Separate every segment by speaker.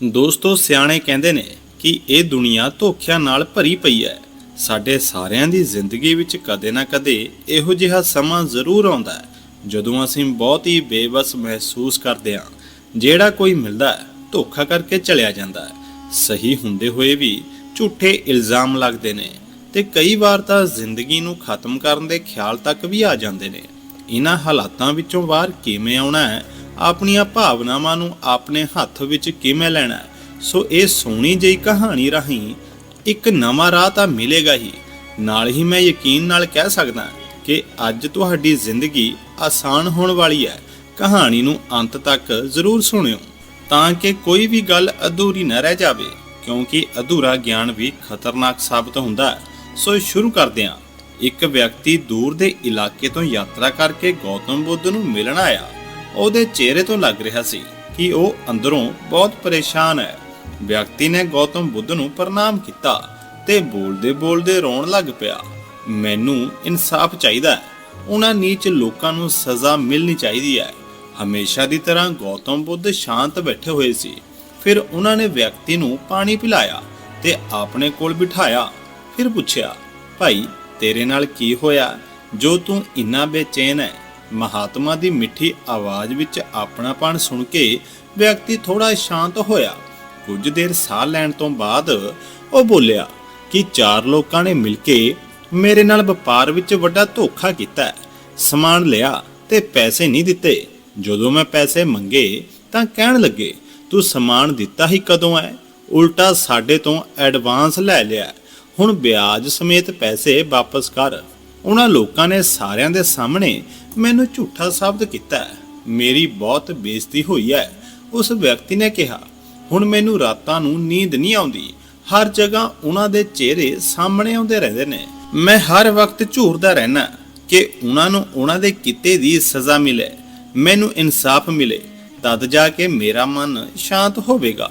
Speaker 1: ਦੋਸਤੋ, ਸਿਆਣੇ ਕਹਿੰਦੇ ਨੇ ਕਿ ਇਹ ਦੁਨੀਆ ਧੋਖਿਆਂ ਨਾਲ ਭਰੀ ਪਈ ਹੈ। ਸਾਡੇ ਸਾਰਿਆਂ ਦੀ ਜ਼ਿੰਦਗੀ ਵਿੱਚ ਕਦੇ ਨਾ ਕਦੇ ਇਹੋ ਜਿਹਾ ਸਮਾਂ ਜ਼ਰੂਰ ਆਉਂਦਾ ਹੈ, ਜਦੋਂ ਅਸੀਂ ਬਹੁਤ ਹੀ ਬੇਬਸ ਮਹਿਸੂਸ ਕਰਦੇ ਹਾਂ, ਜਿਹੜਾ ਕੋਈ ਮਿਲਦਾ ਹੈ, ਧੋਖਾ ਕਰਕੇ ਚਲਿਆ ਜਾਂਦਾ ਹੈ। ਸਹੀ ਹੁੰਦੇ ਹੋਏ ਵੀ ਝੂਠੇ ਇਲਜ਼ਾਮ ਲੱਗਦੇ ਨੇ ਤੇ ਕਈ ਵਾਰ ਤਾਂ ਜ਼ਿੰਦਗੀ ਨੂੰ ਖਤਮ ਕਰਨ ਦੇ ਖਿਆਲ ਤੱਕ ਵੀ ਆ ਜਾਂਦੇ ਨੇ। ਇਹਨਾਂ ਹਾਲਾਤਾਂ ਵਿੱਚੋਂ ਬਾਹਰ ਕਿਵੇਂ ਆਉਣਾ ਹੈ ਆਪਣੀਆਂ ਭਾਵਨਾਵਾਂ ਨੂੰ ਆਪਣੇ ਹੱਥ ਵਿੱਚ ਕਿਵੇਂ ਲੈਣਾ ਸੋ ਇਹ ਸੋਹਣੀ ਜਿਹੀ ਕਹਾਣੀ ਰਾਹੀਂ ਇੱਕ ਨਵਾਂ ਰਾਹ ਤਾਂ ਮਿਲੇਗਾ ਹੀ। ਨਾਲ ਹੀ ਮੈਂ ਯਕੀਨ ਨਾਲ ਕਹਿ ਸਕਦਾ ਕਿ ਅੱਜ ਤੁਹਾਡੀ ਜ਼ਿੰਦਗੀ ਆਸਾਨ ਹੋਣ ਵਾਲੀ ਹੈ। ਕਹਾਣੀ ਨੂੰ ਅੰਤ ਤੱਕ ਜ਼ਰੂਰ ਸੁਣਿਓ, ਤਾਂ ਕਿ ਕੋਈ ਵੀ ਗੱਲ ਅਧੂਰੀ ਨਾ ਰਹਿ ਜਾਵੇ, ਕਿਉਂਕਿ ਅਧੂਰਾ ਗਿਆਨ ਵੀ ਖਤਰਨਾਕ ਸਾਬਤ ਹੁੰਦਾ ਹੈ। ਸੋ ਸ਼ੁਰੂ ਕਰਦੇ ਹਾਂ। ਇੱਕ ਵਿਅਕਤੀ ਦੂਰ ਦੇ ਇਲਾਕੇ ਤੋਂ ਯਾਤਰਾ ਕਰਕੇ ਗੌਤਮ ਬੁੱਧ ਨੂੰ ਮਿਲਣ ਆਇਆ। ਉਹਦੇ ਚਿਹਰੇ ਤੋਂ ਲੱਗ ਰਿਹਾ ਸੀ ਕਿ ਉਹ ਅੰਦਰੋਂ ਬਹੁਤ ਪਰੇਸ਼ਾਨ ਹੈ। ਵਿਅਕਤੀ ਨੇ ਗੌਤਮ ਬੁੱਧ ਨੂੰ ਪ੍ਰਣਾਮ ਕੀਤਾ ਤੇ ਬੋਲਦੇ ਬੋਲਦੇ ਰੋਣ ਲੱਗ ਪਿਆ। ਮੈਨੂੰ ਇਨਸਾਫ ਚਾਹੀਦਾ ਹੈ। ਉਹਨਾਂ ਨੀਚ ਲੋਕਾਂ ਨੂੰ ਸਜ਼ਾ ਮਿਲਣੀ ਚਾਹੀਦੀ ਹੈ। ਹਮੇਸ਼ਾ ਦੀ ਤਰ੍ਹਾਂ ਗੌਤਮ ਬੁੱਧ ਸ਼ਾਂਤ ਬੈਠੇ ਹੋਏ ਸੀ। ਫਿਰ ਉਹਨਾਂ ਨੇ ਵਿਅਕਤੀ ਨੂੰ ਪਾਣੀ ਪਿਲਾਇਆ ਤੇ ਆਪਣੇ ਕੋਲ ਬਿਠਾਇਆ। ਫਿਰ ਪੁੱਛਿਆ, ਭਾਈ, ਤੇਰੇ ਨਾਲ ਕੀ ਹੋਇਆ? ਜੋ ਤੂੰ ਇੰਨਾ ਬੇਚੈਨ ਹੈ ਮਹਾਤਮਾ ਦੀ ਮਿੱਠੀ ਆਵਾਜ਼ ਵਿੱਚ ਆਪਣਾਪਣ ਸੁਣ ਕੇ ਵਿਅਕਤੀ ਥੋੜਾ ਸ਼ਾਂਤ ਹੋਇਆ। ਕੁਝ ਦੇਰ ਸਾਹ ਲੈਣ ਤੋਂ ਬਾਅਦ ਉਹ ਬੋਲਿਆ ਕਿ ਚਾਰ ਲੋਕਾਂ ਨੇ ਮਿਲ ਕੇ ਮੇਰੇ ਨਾਲ ਵਪਾਰ ਵਿੱਚ ਵੱਡਾ ਧੋਖਾ ਕੀਤਾ ਸਮਾਨ ਲਿਆ ਤੇ ਪੈਸੇ ਨਹੀਂ ਦਿੱਤੇ। ਜਦੋਂ ਮੈਂ ਪੈਸੇ ਮੰਗੇ ਤਾਂ ਕਹਿਣ ਲੱਗੇ, ਤੂੰ ਸਮਾਨ ਦਿੱਤਾ ਹੀ ਕਦੋਂ ਹੈ? ਉਲਟਾ ਸਾਡੇ ਤੋਂ ਐਡਵਾਂਸ ਲੈ ਲਿਆ ਹੁਣ ਵਿਆਜ ਸਮੇਤ ਪੈਸੇ ਵਾਪਸ ਕਰ। ਉਹਨਾਂ ਲੋਕਾਂ ਨੇ ਸਾਰਿਆਂ ਦੇ ਸਾਹਮਣੇ ਮੈਨੂੰ ਝੂਠਾ ਸਾਬਤ ਕੀਤਾ ਮੇਰੀ ਬਹੁਤ ਬੇਇੱਜ਼ਤੀ ਹੋਈ ਹੈ। ਉਸ ਵਿਅਕਤੀ ਨੇ ਕਿਹਾ, ਹੁਣ ਮੈਨੂੰ ਰਾਤਾਂ ਨੂੰ ਨੀਂਦ ਨਹੀਂ ਆਉਂਦੀ। ਹਰ ਜਗ੍ਹਾ ਉਹਨਾਂ ਦੇ ਚਿਹਰੇ ਸਾਹਮਣੇ ਆਉਂਦੇ ਰਹਿੰਦੇ ਨੇ। ਮੈਂ ਹਰ ਵਕਤ ਝੂਰਦਾ ਰਹਿਣਾ ਕਿ ਉਹਨਾਂ ਨੂੰ ਉਹਨਾਂ ਦੇ ਕਿਤੇ ਦੀ ਸਜ਼ਾ ਮਿਲੇ। ਮੈਨੂੰ ਇਨਸਾਫ ਮਿਲੇ। ਤਦ ਜਾ ਕੇ ਮੇਰਾ ਮਨ ਸ਼ਾਂਤ ਹੋਵੇਗਾ।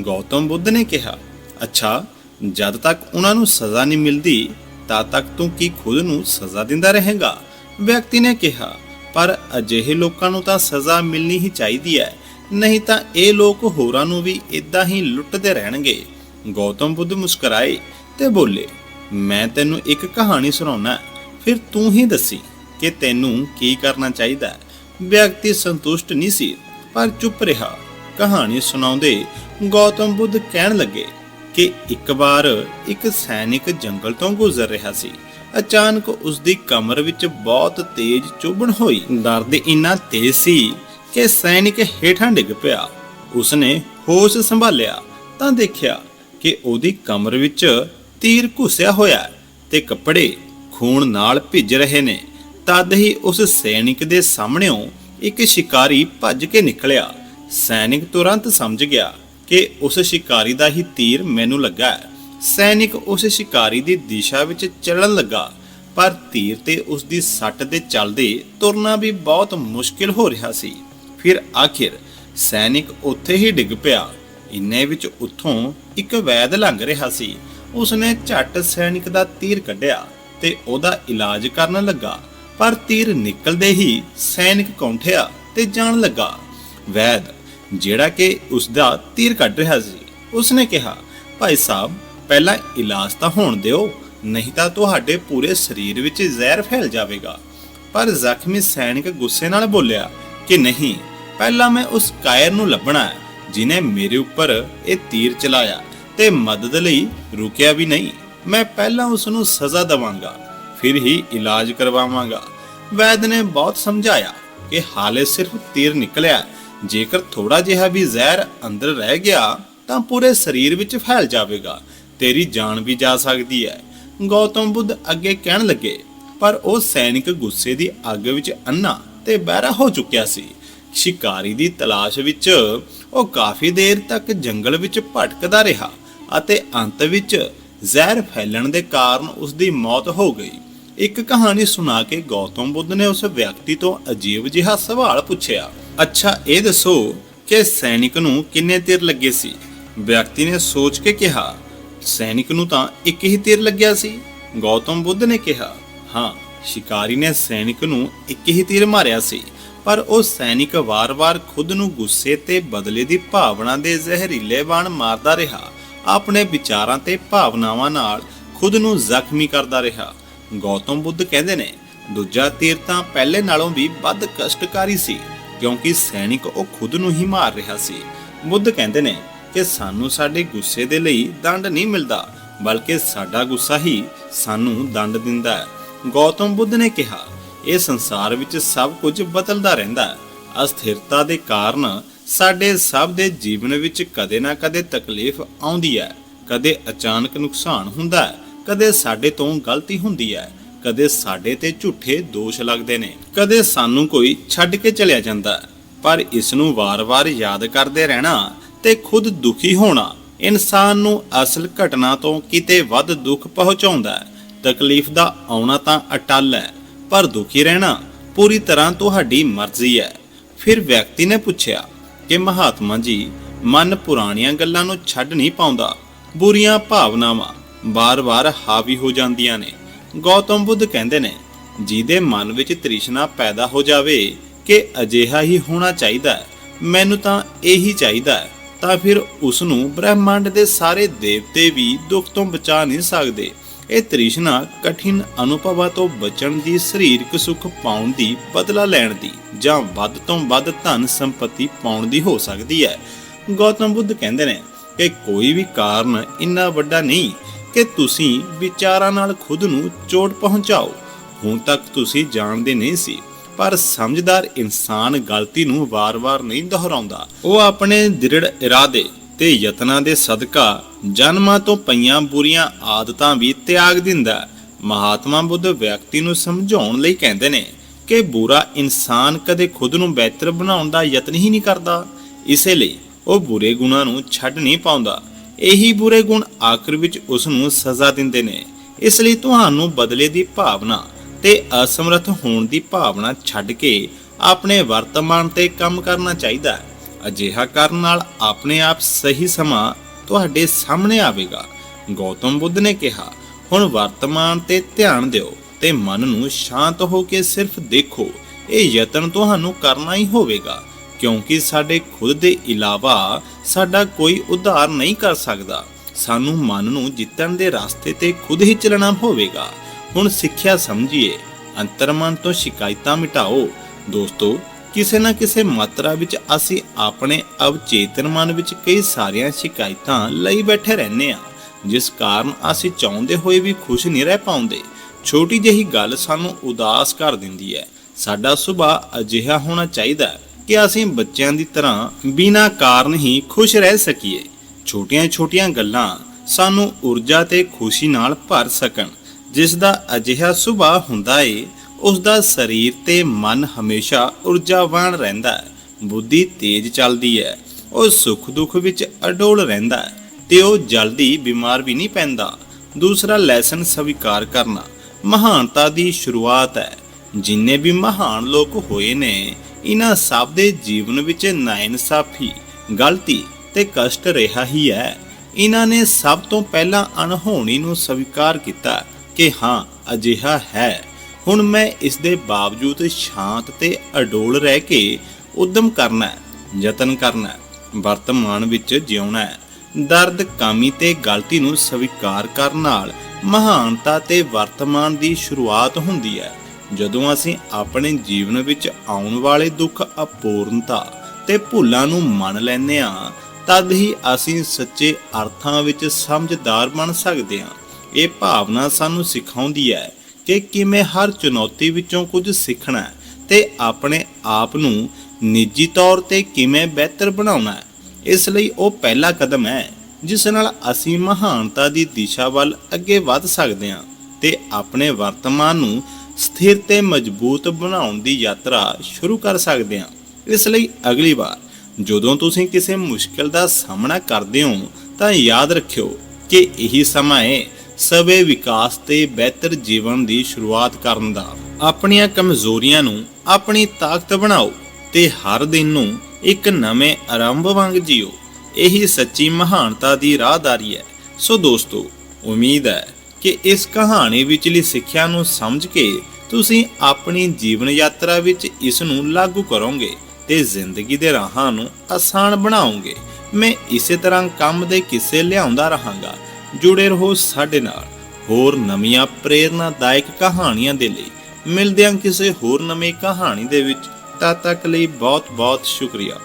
Speaker 1: ਗੌਤਮ ਬੁੱਧ ਨੇ ਕਿਹਾ, ਅੱਛਾ, ਜਦ ਤੱਕ ਉਹਨਾਂ ਨੂੰ ਸਜ਼ਾ ਨਹੀਂ ਮਿਲਦੀ ਤਦ ਤੱਕ ਤੂੰ ਕੀ ਖੁਦ ਨੂੰ ਸਜ਼ਾ ਦਿੰਦਾ ਰਹੇਗਾ? ਵਿਅਕਤੀ ਨੇ ਕਿਹਾ, ਪਰ ਅਜਿਹੇ ਲੋਕਾਂ ਨੂੰ ਤਾਂ ਸਜ਼ਾ ਮਿਲਣੀ ਹੀ ਚਾਹੀਦੀ ਹੈ। ਨਹੀਂ ਤਾਂ ਇਹ ਲੋਕ ਹੋਰਾਂ ਨੂੰ ਵੀ ਇਦਾਂ ਹੀ ਲੁੱਟਦੇ ਰਹਿਣਗੇ। ਗੌਤਮ ਬੁੱਧ ਮੁਸਕਰਾਏ ਤੇ ਬੋਲੇ, ਮੈਂ ਤੈਨੂੰ ਇੱਕ ਕਹਾਣੀ ਸੁਣਾਉਣਾ ਫਿਰ ਤੂੰ ਹੀ ਦੱਸੀ ਕਿ ਤੈਨੂੰ ਕੀ ਕਰਨਾ ਚਾਹੀਦਾ ਵਿਅਕਤੀ ਸੰਤੁਸ਼ਟ ਨਹੀਂ ਸੀ, ਪਰ ਚੁੱਪ ਰਿਹਾ। ਕਹਾਣੀ ਸੁਣਾਉਂਦੇ ਗੌਤਮ ਬੁੱਧ ਕਹਿਣ ਲੱਗੇ ਕਿ ਇੱਕ ਵਾਰ ਇੱਕ ਸੈਨਿਕ ਜੰਗਲ ਤੋਂ ਗੁਜ਼ਰ ਰਿਹਾ ਸੀ। ਅਚਾਨਕ ਉਸ ਦੀ ਕਮਰ ਵਿੱਚ ਬਹੁਤ ਤੇਜ਼ ਚੁਭਣ ਹੋਈ। ਦਰਦ ਇੰਨਾ ਤੇਜ਼ ਸੀ ਕਿ ਸੈਨਿਕ ਹੇਠਾਂ ਡਿੱਗ ਪਿਆ। ਉਸਨੇ ਹੋਸ਼ ਸੰਭਾਲਿਆ, ਤਾਂ ਦੇਖਿਆ ਕਿ ਉਹਦੀ ਕਮਰ ਵਿੱਚ ਤੀਰ ਘੁਸਿਆ ਹੋਇਆ ਤੇ ਕੱਪੜੇ ਖੂਨ ਨਾਲ ਭਿੱਜ ਰਹੇ ਨੇ। ਤਦ ਹੀ ਉਸ ਸੈਨਿਕ ਦੇ ਸਾਹਮਣੇੋਂ ਇੱਕ ਸ਼ਿਕਾਰੀ ਭੱਜ ਕੇ ਨਿਕਲਿਆ। ਸੈਨਿਕ ਤੁਰੰਤ ਸਮਝ ਗਿਆ ਕਿ ਉਸ ਸ਼ਿਕਾਰੀ ਦਾ ਹੀ ਤੀਰ ਮੈਨੂੰ ਲੱਗਾ ਸੈਨਿਕ ਉਸ ਸ਼ਿਕਾਰੀ ਦੀ ਦਿਸ਼ਾ ਵਿੱਚ ਚੱਲਣ ਲੱਗਾ, ਪਰ ਤੀਰ ਤੇ ਉਸ ਦੀ ਸੱਟ ਦੇ ਚੱਲਦੇ ਤੁਰਨਾ ਵੀ ਬਹੁਤ ਮੁਸ਼ਕਿਲ ਹੋ ਰਿਹਾ ਸੀ। ਫਿਰ ਆਖਿਰ ਸੈਨਿਕ ਉੱਥੇ ਹੀ ਡਿੱਗ ਪਿਆ। ਇੰਨੇ ਵਿੱਚ ਉੱਥੋਂ ਇੱਕ ਵੈਦ ਲੰਘ ਰਿਹਾ ਸੀ। ਉਸਨੇ ਝੱਟ ਸੈਨਿਕ ਦਾ ਤੀਰ ਕੱਢਿਆ ਤੇ ਉਹਦਾ ਇਲਾਜ ਕਰਨ ਲੱਗਾ। ਪਰ ਤੀਰ ਨਿਕਲਦੇ ਹੀ ਸੈਨਿਕ ਕੌਂਠਿਆ ਤੇ ਜਾਣ ਲੱਗਾ। ਵੈਦ ਜਿਹੜਾ ਕਿ ਉਸ ਦਾ ਤੀਰ ਕੱਢ ਰਿਹਾ ਸੀ। ਉਸਨੇ ਕਿਹਾ, ਭਾਈ ਸਾਹਿਬ, ਪਹਿਲਾਂ ਇਲਾਜ ਤਾਂ ਹੋਣ ਦਿਓ, ਨਹੀਂ ਤਾਂ ਤੁਹਾਡੇ ਪੂਰੇ ਸਰੀਰ ਵਿੱਚ ਜ਼ਹਿਰ ਫੈਲ ਜਾਵੇਗਾ। ਪਰ ਜ਼ਖਮੀ ਸੈਨਿਕ ਗੁੱਸੇ ਨਾਲ ਬੋਲਿਆ, ਕਿ ਨਹੀਂ, ਪਹਿਲਾਂ ਮੈਂ ਉਸ ਕਾਇਰ ਨੂੰ ਲੱਭਣਾ ਹੈ, ਜਿਨੇ ਮੇਰੇ ਉੱਪਰ ਇਹ ਤੀਰ ਚਲਾਇਆ ਤੇ ਮਦਦ ਲਈ ਰੁਕਿਆ ਵੀ ਨਹੀਂ। ਮੈਂ ਪਹਿਲਾਂ ਉਸ ਨੂੰ ਸਜ਼ਾ ਦਵਾਂਗਾ, ਫਿਰ ਹੀ ਇਲਾਜ ਕਰਵਾਵਾਂਗਾ। ਵੈਦ ਨੇ ਬਹੁਤ ਸਮਝਾਇਆ ਕਿ ਹਾਲੇ ਸਿਰਫ ਤੀਰ ਨਿਕਲਿਆ ਜੇਕਰ ਥੋੜਾ ਜਿਹਾ ਵੀ ਜ਼ਹਿਰ ਅੰਦਰ ਰਹਿ ਗਿਆ, ਤਾਂ ਪੂਰੇ ਸਰੀਰ ਵਿੱਚ ਫੈਲ ਜਾਵੇਗਾ। ਤੇਰੀ ਜਾਨ ਵੀ ਜਾ ਸਕਦੀ ਹੈ। ਗੌਤਮ ਬੁੱਧ ਅੱਗੇ ਕਹਿਣ ਲੱਗੇ, ਪਰ ਉਹ ਸੈਨਿਕ ਗੁੱਸੇ ਦੀ ਅੱਗ ਵਿੱਚ ਅੰਨਾ ਤੇ ਬਹਿਰਾ ਹੋ ਚੁੱਕਿਆ ਸੀ। ਸ਼ਿਕਾਰੀ ਦੀ ਤਲਾਸ਼ ਵਿੱਚ ਉਹ ਕਾਫੀ ਦੇਰ ਤੱਕ ਜੰਗਲ ਵਿੱਚ ਭਟਕਦਾ ਰਿਹਾ ਅਤੇ ਅੰਤ ਵਿੱਚ ਜ਼ਹਿਰ ਫੈਲਣ ਦੇ ਕਾਰਨ ਉਸ ਦੀ ਮੌਤ ਹੋ ਗਈ। ਇੱਕ ਕਹਾਣੀ ਸੁਣਾ ਕੇ ਗੌਤਮ ਬੁੱਧ ਨੇ ਉਸ ਵਿਅਕਤੀ ਤੋਂ ਅਜੀਬ ਜਿਹਾ ਸਵਾਲ ਪੁੱਛਿਆ। ਅੱਛਾ, ਇਹ ਦੱਸੋ ਕਿ ਸੈਨਿਕ ਨੂੰ ਕਿੰਨੇ ਤੀਰ ਲੱਗੇ ਸੀ? ਵਿਅਕਤੀ ਨੇ ਸੋਚ ਕੇ ਕਿਹਾ, ਸੈਨਿਕ ਨੂੰ ਤਾਂ ਇੱਕ ਹੀ ਤੀਰ ਲੱਗਿਆ ਸੀ। ਗੌਤਮ ਬੁੱਧ ਨੇ ਕਿਹਾ, ਹਾਂ, ਸ਼ਿਕਾਰੀ ਨੇ ਸੈਨਿਕ ਨੂੰ ਇੱਕ ਹੀ ਤੀਰ ਮਾਰਿਆ ਸੀ, ਪਰ ਉਹ ਸੈਨਿਕ ਵਾਰ-ਵਾਰ ਖੁਦ ਨੂੰ ਗੁੱਸੇ ਤੇ ਬਦਲੇ ਦੀ ਭਾਵਨਾ ਦੇ ਜ਼ਹਿਰੀਲੇ ਬਾਣ ਮਾਰਦਾ ਰਿਹਾ, ਆਪਣੇ ਵਿਚਾਰਾਂ ਤੇ ਭਾਵਨਾਵਾਂ ਨਾਲ ਖੁਦ ਨੂੰ ਜ਼ਖਮੀ ਕਰਦਾ ਰਿਹਾ। ਗੌਤਮ ਬੁੱਧ ਕਹਿੰਦੇ ਨੇ, ਦੂਜਾ ਤੀਰ ਤਾਂ ਪਹਿਲੇ ਨਾਲੋਂ ਵੀ ਵੱਧ ਕਸ਼ਟਕਾਰੀ ਸੀ। ਕਿਉਂਕਿ ਸੈਨਿਕ ਉਹ ਖੁਦ ਨੂੰ ਹੀ ਮਾਰ ਰਿਹਾ ਸੀ। ਬੁੱਧ ਕਹਿੰਦੇ ਨੇ ਕਿ ਸਾਨੂੰ ਸਾਡੇ ਗੁੱਸੇ ਦੇ ਲਈ ਦੰਡ ਨਹੀਂ ਮਿਲਦਾ, ਬਲਕਿ ਸਾਡਾ ਗੁੱਸਾ ਹੀ ਸਾਨੂੰ ਦੰਡ ਦਿੰਦਾ ਹੈ। ਗੌਤਮ ਬੁੱਧ ਨੇ ਕਿਹਾ, ਇਹ ਸੰਸਾਰ ਵਿੱਚ ਸਭ ਕੁਝ ਬਦਲਦਾ ਰਹਿੰਦਾ ਹੈ। ਅਸਥਿਰਤਾ ਦੇ ਕਾਰਨ ਸਾਡੇ ਸਭ ਦੇ ਜੀਵਨ ਵਿੱਚ ਕਦੇ ਨਾ ਕਦੇ ਤਕਲੀਫ ਆਉਂਦੀ ਹੈ। ਕਦੇ ਅਚਾਨਕ ਨੁਕਸਾਨ ਹੁੰਦਾ ਹੈ, ਕਦੇ ਸਾਡੇ ਤੋਂ ਗਲਤੀ ਹੁੰਦੀ ਹੈ। ਕਦੇ ਸਾਡੇ ਤੇ ਝੂਠੇ ਦੋਸ਼ ਲੱਗਦੇ ਨੇ, ਕਦੇ ਸਾਨੂੰ ਕੋਈ ਛੱਡ ਕੇ ਚਲਿਆ ਜਾਂਦਾ। ਪਰ ਇਸ ਨੂੰ ਵਾਰ-ਵਾਰ ਯਾਦ ਕਰਦੇ ਰਹਿਣਾ ਤੇ ਖੁਦ ਦੁਖੀ ਹੋਣਾ, ਇਨਸਾਨ ਨੂੰ ਅਸਲ ਘਟਨਾ ਤੋਂ ਕਿਤੇ ਵੱਧ ਦੁੱਖ ਪਹੁੰਚਾਉਂਦਾ ਹੈ। ਤਕਲੀਫ ਦਾ ਆਉਣਾ ਤਾਂ ਅਟਲ ਹੈ, ਪਰ ਦੁਖੀ ਰਹਿਣਾ ਪੂਰੀ ਤਰ੍ਹਾਂ ਤੁਹਾਡੀ ਮਰਜ਼ੀ ਹੈ। ਫਿਰ ਵਿਅਕਤੀ ਨੇ ਪੁੱਛਿਆ ਕਿ ਮਹਾਤਮਾ ਜੀ, ਮਨ ਪੁਰਾਣੀਆਂ ਗੱਲਾਂ ਨੂੰ ਛੱਡ ਨਹੀਂ ਪਾਉਂਦਾ। ਬੁਰੀਆਂ ਭਾਵਨਾਵਾਂ ਬਾਰ-ਬਾਰ ਹਾਵੀ ਹੋ ਜਾਂਦੀਆਂ ਨੇ। ਗੌਤਮ ਬੁੱਧ ਕਹਿੰਦੇ ਨੇ, ਜਿਹਦੇ ਮਨ ਵਿੱਚ ਤ੍ਰਿਸ਼ਨਾ ਪੈਦਾ ਹੋ ਜਾਵੇ ਕਿ ਅਜਿਹਾ ਹੀ ਹੋਣਾ ਚਾਹੀਦਾ ਮੈਨੂੰ ਤਾਂ ਇਹੀ ਚਾਹੀਦਾ ਤਾਂ ਫਿਰ ਉਸ ਨੂੰ ਬ੍ਰਹਿਮੰਡ ਦੇ ਸਾਰੇ ਦੇਵਤੇ ਵੀ ਦੁੱਖ ਤੋਂ ਬਚਾ ਨਹੀਂ ਸਕਦੇ। ਇਹ ਤ੍ਰਿਸ਼ਨਾ ਕਠਿਨ ਅਨੁਭਵਾਂ ਤੋਂ ਬਚਣ ਦੀ, ਸਰੀਰਕ ਸੁੱਖ ਪਾਉਣ ਦੀ, ਬਦਲਾ ਲੈਣ ਦੀ ਜਾਂ ਵੱਧ ਤੋਂ ਵੱਧ ਧਨ ਸੰਪਤੀ ਪਾਉਣ ਦੀ ਹੋ ਸਕਦੀ ਹੈ। ਗੌਤਮ ਬੁੱਧ ਕਹਿੰਦੇ ਨੇ ਕਿ ਕੋਈ ਵੀ ਕਾਰਨ ਇੰਨਾ ਵੱਡਾ ਨਹੀਂ ਕਿ ਤੁਸੀਂ ਵਿਚਾਰਾਂ ਨਾਲ ਖੁਦ ਨੂੰ ਚੋਟ ਪਹੁੰਚਾਓ। ਹੁਣ ਤੱਕ ਤੁਸੀਂ ਜਾਣਦੇ ਨਹੀਂ ਸੀ, ਪਰ ਸਮਝਦਾਰ ਇਨਸਾਨ ਗਲਤੀ ਨੂੰ ਵਾਰ-ਵਾਰ ਨਹੀਂ ਦੁਹਰਾਉਂਦਾ। ਉਹ ਆਪਣੇ ਦ੍ਰਿੜ ਇਰਾਦੇ ਤੇ ਯਤਨਾਂ ਦੇ ਸਦਕਾ ਜਨਮਾਂ ਤੋਂ ਪਈਆਂ ਬੁਰੀਆਂ ਆਦਤਾਂ ਵੀ ਤਿਆਗ ਦਿੰਦਾ ਮਹਾਤਮਾ ਬੁੱਧ ਵਿਅਕਤੀ ਨੂੰ ਸਮਝਾਉਣ ਲਈ ਕਹਿੰਦੇ ਨੇ ਕਿ ਬੁਰਾ ਇਨਸਾਨ ਕਦੇ ਖੁਦ ਨੂੰ ਬਿਹਤਰ ਬਣਾਉਣ ਦਾ ਯਤਨ ਹੀ ਨਹੀਂ ਕਰਦਾ। ਇਸੇ ਲਈ ਉਹ ਬੁਰੇ ਗੁਣਾਂ ਨੂੰ ਛੱਡ ਨਹੀਂ ਪਾਉਂਦਾ। ਇਹੀ ਬੁਰੇ ਗੁਣ ਆਖਰ ਵਿੱਚ ਉਸ ਨੂੰ ਸਜ਼ਾ ਦਿੰਦੇ ਨੇ। ਇਸ ਲਈ ਤੁਹਾਨੂੰ ਬਦਲੇ ਦੀ ਭਾਵਨਾ ਤੇ ਅਸਮਰਥ ਹੋਣ ਦੀ ਭਾਵਨਾ ਛੱਡ ਕੇ ਆਪਣੇ ਵਰਤਮਾਨ ਤੇ ਕੰਮ ਕਰਨਾ ਚਾਹੀਦਾ ਹੈ। ਅਜਿਹਾ ਕਰਨ ਨਾਲ ਆਪਣੇ ਆਪ ਸਹੀ ਸਮਾਂ ਤੁਹਾਡੇ ਸਾਹਮਣੇ ਆਵੇਗਾ। ਗੌਤਮ ਬੁੱਧ ਨੇ ਕਿਹਾ, ਹੁਣ ਵਰਤਮਾਨ ਤੇ ਧਿਆਨ ਦਿਓ ਤੇ ਮਨ ਨੂੰ ਸ਼ਾਂਤ ਹੋ ਕੇ ਸਿਰਫ ਦੇਖੋ। ਇਹ ਯਤਨ ਤੁਹਾਨੂੰ ਕਰਨਾ ਹੀ ਹੋਵੇਗਾ। ਕਿਉਂਕਿ ਸਾਡੇ ਖੁਦ ਦੇ ਇਲਾਵਾ ਸਾਡਾ ਕੋਈ ਉਧਾਰ ਨਹੀਂ ਕਰ ਸਕਦਾ। ਸਾਨੂੰ ਮਨ ਨੂੰ ਜਿੱਤਣ ਦੇ ਰਸਤੇ ਤੇ ਖੁਦ ਹੀ ਚੱਲਣਾ ਹੋਵੇਗਾ। ਹੁਣ ਸਿੱਖਿਆ ਸਮਝੀਏ। ਅੰਤਰਮਨ ਤੋਂ ਸ਼ਿਕਾਇਤਾਂ ਮਿਟਾਓ। ਦੋਸਤੋ, ਕਿਸੇ ਨਾ ਕਿਸੇ ਮਾਤਰਾ ਵਿੱਚ ਅਸੀਂ ਆਪਣੇ ਅਵਚੇਤਨ ਮਨ ਵਿੱਚ ਕਈ ਸਾਰੀਆਂ ਸ਼ਿਕਾਇਤਾਂ ਲਈ ਬੈਠੇ ਰਹਿੰਦੇ ਹਾਂ, ਜਿਸ ਕਾਰਨ ਅਸੀਂ ਚਾਹੁੰਦੇ ਹੋਏ ਵੀ ਖੁਸ਼ ਨਹੀਂ ਰਹਿ ਪਾਉਂਦੇ। ਛੋਟੀ ਜਿਹੀ ਗੱਲ ਸਾਨੂੰ ਉਦਾਸ ਕਰ ਦਿੰਦੀ ਹੈ। ਸਾਡਾ ਸੁਭਾਅ ਅਜਿਹਾ ਹੋਣਾ ਚਾਹੀਦਾ ਹੈ। ਕਿ ਅਸੀਂ ਬੱਚਿਆਂ ਦੀ ਤਰ੍ਹਾਂ ਬਿਨਾਂ ਕਾਰਨ ਹੀ ਖੁਸ਼ ਰਹਿ ਸਕੀਏ। ਛੋਟੀਆਂ-ਛੋਟੀਆਂ ਗੱਲਾਂ ਸਾਨੂੰ ਊਰਜਾ ਤੇ ਖੁਸ਼ੀ ਨਾਲ ਭਰ ਸਕਣ। ਜਿਸ ਦਾ ਅਜਿਹਾ ਸੁਭਾਅ ਹੁੰਦਾ ਏ, ਉਸ ਦਾ ਸਰੀਰ ਤੇ ਮਨ ਹਮੇਸ਼ਾ ਊਰਜਾਵਾਨ ਰਹਿੰਦਾ ਹੈ। ਬੁੱਧੀ ਤੇਜ਼ ਚੱਲਦੀ ਹੈ, ਉਹ ਸੁੱਖ ਦੁੱਖ ਵਿੱਚ ਅਡੋਲ ਰਹਿੰਦਾ ਹੈ ਤੇ ਉਹ ਜਲਦੀ ਬਿਮਾਰ ਵੀ ਨਹੀਂ ਪੈਂਦਾ। ਦੂਸਰਾ ਲੈਸਨ ਸਵੀਕਾਰ ਕਰਨਾ ਮਹਾਨਤਾ ਦੀ ਸ਼ੁਰੂਆਤ ਹੈ। ਜਿੰਨੇ ਵੀ ਮਹਾਨ ਲੋਕ ਹੋਏ ਨੇ ਇਹਨਾਂ ਸਭ ਦੇ ਜੀਵਨ ਵਿੱਚ ਨਾਇਨਸਾਫੀ, ਗਲਤੀ ਤੇ ਕਸ਼ਟ ਰਿਹਾ ਹੀ ਹੈ। ਇਹਨਾਂ ਨੇ ਸਭ ਤੋਂ ਪਹਿਲਾਂ ਅਣਹੋਣੀ ਨੂੰ ਸਵੀਕਾਰ ਕੀਤਾ ਕਿ ਹਾਂ, ਅਜਿਹਾ ਹੈ। ਹੁਣ ਮੈਂ ਇਸ ਦੇ ਬਾਵਜੂਦ ਸ਼ਾਂਤ ਤੇ ਅਡੋਲ ਰਹਿ ਕੇ ਉਦਮ ਕਰਨਾ ਯਤਨ ਕਰਨਾ ਵਰਤਮਾਨ ਵਿੱਚ ਜਿਉਣਾ ਦਰਦ, ਕਾਮੀ ਤੇ ਗਲਤੀ ਨੂੰ ਸਵੀਕਾਰ ਕਰਨ ਨਾਲ ਮਹਾਨਤਾ ਤੇ ਵਰਤਮਾਨ ਦੀ ਸ਼ੁਰੂਆਤ ਹੁੰਦੀ ਹੈ। ਜਦੋਂ ਅਸੀਂ ਆਪਣੇ ਜੀਵਨ ਵਿੱਚ ਆਉਣ ਵਾਲੇ ਦੁੱਖ ਅਪੂਰਨਤਾ ਤੇ ਭੁੱਲਾਂ ਨੂੰ ਮੰਨ ਲੈਂਦੇ ਹਾਂ, ਤਦ ਹੀ ਅਸੀਂ ਸੱਚੇ ਅਰਥਾਂ ਵਿੱਚ ਸਮਝਦਾਰ ਬਣ ਸਕਦੇ ਹਾਂ। ਇਹ ਭਾਵਨਾ ਸਾਨੂੰ ਸਿਖਾਉਂਦੀ ਹੈ ਕਿ ਕਿਵੇਂ ਹਰ ਚੁਣੌਤੀ ਵਿੱਚੋਂ ਕੁਝ ਸਿੱਖਣਾ ਹੈ ਤੇ ਆਪਣੇ ਆਪ ਨੂੰ ਨਿੱਜੀ ਤੌਰ ਤੇ ਕਿਵੇਂ ਬਿਹਤਰ ਬਣਾਉਣਾ ਹੈ। ਇਸ ਲਈ ਉਹ ਪਹਿਲਾ ਕਦਮ ਹੈ, ਜਿਸ ਨਾਲ ਅਸੀਂ ਮਹਾਨਤਾ ਦੀ ਦਿਸ਼ਾ ਵੱਲ ਅੱਗੇ ਵਧ ਸਕਦੇ ਹਾਂ ਤੇ ਆਪਣੇ ਵਰਤਮਾਨ ਨੂੰ ਸਥਿਰ ਤੇ ਮਜ਼ਬੂਤ ਬਣਾਉਣ ਦੀ ਯਾਤਰਾ ਸ਼ੁਰੂ ਕਰ ਸਕਦੇ ਹਾਂ। ਇਸ ਲਈ ਅਗਲੀ ਵਾਰ ਜਦੋਂ ਤੁਸੀਂ ਕਿਸੇ ਮੁਸ਼ਕਲ ਦਾ ਸਾਹਮਣਾ ਕਰਦੇ ਹੋ, ਤਾਂ ਯਾਦ ਰੱਖਿਓ ਕਿ ਇਹੀ ਸਮਾਂ ਹੈ ਸਵੇ ਵਿਕਾਸ ਤੇ ਬਿਹਤਰ ਜੀਵਨ ਦੀ ਸ਼ੁਰੂਆਤ ਕਰਨ ਦਾ। ਆਪਣੀਆਂ ਕਮਜ਼ੋਰੀਆਂ ਨੂੰ ਆਪਣੀ ਤਾਕਤ ਬਣਾਓ ਤੇ ਹਰ ਦਿਨ ਨੂੰ ਇੱਕ ਨਵੇਂ ਆਰੰਭ ਵਾਂਗ ਜੀਓ। ਇਹੀ ਸੱਚੀ ਮਹਾਨਤਾ ਦੀ ਰਾਹਦਾਰੀ ਹੈ। ਸੋ ਦੋਸਤੋ, ਉਮੀਦ ਹੈ ਕਿ ਇਸ ਕਹਾਣੀ ਵਿਚਲੀ ਸਿੱਖਿਆ ਨੂੰ ਸਮਝ ਕੇ ਤੁਸੀਂ ਆਪਣੀ ਜੀਵਨ ਯਾਤਰਾ ਵਿੱਚ ਇਸ ਨੂੰ ਲਾਗੂ ਕਰੋਗੇ ਤੇ ਜ਼ਿੰਦਗੀ ਦੇ ਰਾਹਾਂ ਨੂੰ ਆਸਾਨ ਬਣਾਓਗੇ। ਮੈਂ ਇਸੇ ਤਰ੍ਹਾਂ ਕੰਮ ਦੇ ਕਿੱਸੇ ਲਿਆਉਂਦਾ ਰਹਾਂਗਾ। ਜੁੜੇ ਰਹੋ ਸਾਡੇ ਨਾਲ। ਹੋਰ ਨਵੀਆਂ ਪ੍ਰੇਰਨਾਦਾਇਕ ਕਹਾਣੀਆਂ ਦੇ ਲਈ ਮਿਲਦੇ ਹਾਂ ਕਿਸੇ ਹੋਰ ਨਵੀਂ ਕਹਾਣੀ ਦੇ ਵਿੱਚ ਤਦ ਤੱਕ ਲਈ ਬਹੁਤ ਬਹੁਤ ਸ਼ੁਕਰੀਆ।